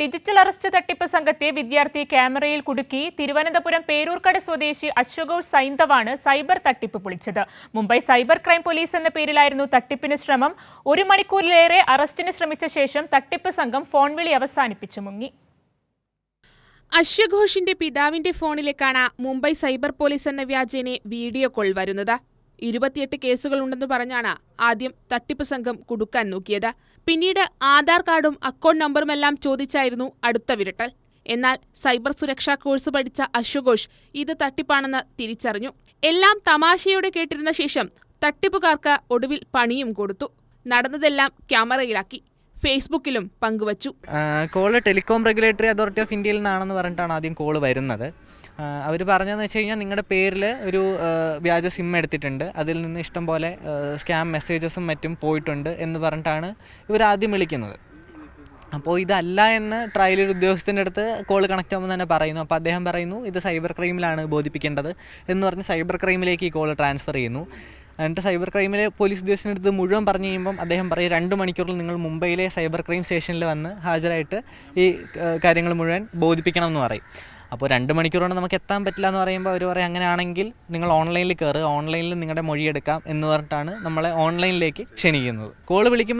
Digital arrest തട്ടിപ്പ് സംഘത്തെ വിദ്യാർത്ഥി ക്യാമറയിൽ കുടുക്കി തിരുവനന്തപുരം പേരൂർക്കട സ്വദേശി അശ്വഘോഷ് സൈന്ധവാണ് സൈബർ തട്ടിപ്പ് പൊളിച്ചത്. മുംബൈ സൈബർ ക്രൈം പോലീസ് എന്ന പേരിലായിരുന്നു തട്ടിപ്പിന് ശ്രമം. ഒരു മണിക്കൂറിലേറെ അറസ്റ്റിന് ശ്രമിച്ച ശേഷം തട്ടിപ്പ് സംഘം ഫോൺ വിളി അവസാനിപ്പിച്ചു മുങ്ങി. അശ്വഘോഷിന്റെ പിതാവിന്റെ ഫോണിലേക്കാണ് മുംബൈ സൈബർ പോലീസ് എന്ന വ്യാജേനെ വീഡിയോ കോൾ വരുന്നത്. ഇരുപത്തിയെട്ട് കേസുകൾ ഉണ്ടെന്ന് പറഞ്ഞാണ് ആദ്യം തട്ടിപ്പ് സംഘം കുടുക്കാൻ നോക്കിയത്. പിന്നീട് ആധാർ കാർഡും അക്കൗണ്ട് നമ്പറുമെല്ലാം ചോദിച്ചായിരുന്നു അടുത്ത വിരട്ടൽ. എന്നാൽ സൈബർ സുരക്ഷാ കോഴ്സ് പഠിച്ച അശ്വഘോഷ് ഇത് തട്ടിപ്പാണെന്ന് തിരിച്ചറിഞ്ഞു. എല്ലാം തമാശയോടെ കേട്ടിരുന്ന ശേഷം തട്ടിപ്പുകാർക്ക് ഒടുവിൽ പണിയും കൊടുത്തു. നടന്നതെല്ലാം ക്യാമറയിലാക്കി. ഫേസ്ബുക്കിലും പങ്കുവച്ചു. Call telecom regulatory authority of ഇന്ത്യയിൽ നിന്നാണെന്ന് പറഞ്ഞിട്ടാണ് ആദ്യം കോൾ വരുന്നത്. അവർ പറഞ്ഞതെന്ന് വെച്ച് കഴിഞ്ഞാൽ നിങ്ങളുടെ പേരിൽ ഒരു വ്യാജ സിം എടുത്തിട്ടുണ്ട്. അതിൽ നിന്ന് ഇഷ്ടം പോലെ സ്കാം മെസ്സേജസും മറ്റും പോയിട്ടുണ്ട് എന്ന് പറഞ്ഞിട്ടാണ് ഇവർ ആദ്യം വിളിക്കുന്നത്. അപ്പോൾ ഇതല്ല എന്ന് ട്രയൽ ഉദ്യോഗസ്ഥന്റെ അടുത്ത് കോൾ കണക്ട് ആകുമ്പോൾ തന്നെ പറയുന്നു. അപ്പോൾ അദ്ദേഹം പറയുന്നു ഇത് സൈബർ ക്രൈമിലാണ് ബോധിപ്പിക്കേണ്ടത് എന്ന് പറഞ്ഞ് സൈബർ ക്രൈമിലേക്ക് ഈ കോൾ ട്രാൻസ്ഫർ ചെയ്യുന്നു. എന്നിട്ട് സൈബർ ക്രൈമിലെ പോലീസ് ഉദ്യോഗസ്ഥനടുത്ത് മുഴുവൻ പറഞ്ഞു കഴിയുമ്പം അദ്ദേഹം പറയും രണ്ട് മണിക്കൂറിൽ നിങ്ങൾ മുംബൈയിലെ സൈബർ ക്രൈം സ്റ്റേഷനിൽ വന്ന് ഹാജരായിട്ട് ഈ കാര്യങ്ങൾ മുഴുവൻ ബോധിപ്പിക്കണം എന്ന് പറയും. അപ്പോൾ രണ്ട് മണിക്കൂർ നമുക്ക് എത്താൻ പറ്റില്ല എന്ന് പറയുമ്പോൾ അവർ പറയും അങ്ങനെയാണെങ്കിൽ നിങ്ങൾ ഓൺലൈനിൽ കയറുക ഓൺലൈനിൽ നിങ്ങളുടെ മൊഴിയെടുക്കാം എന്ന് പറഞ്ഞിട്ടാണ് നമ്മളെ ഓൺലൈനിലേക്ക് ക്ഷണിക്കുന്നത്. കോൾ വിളിക്കുമ്പോൾ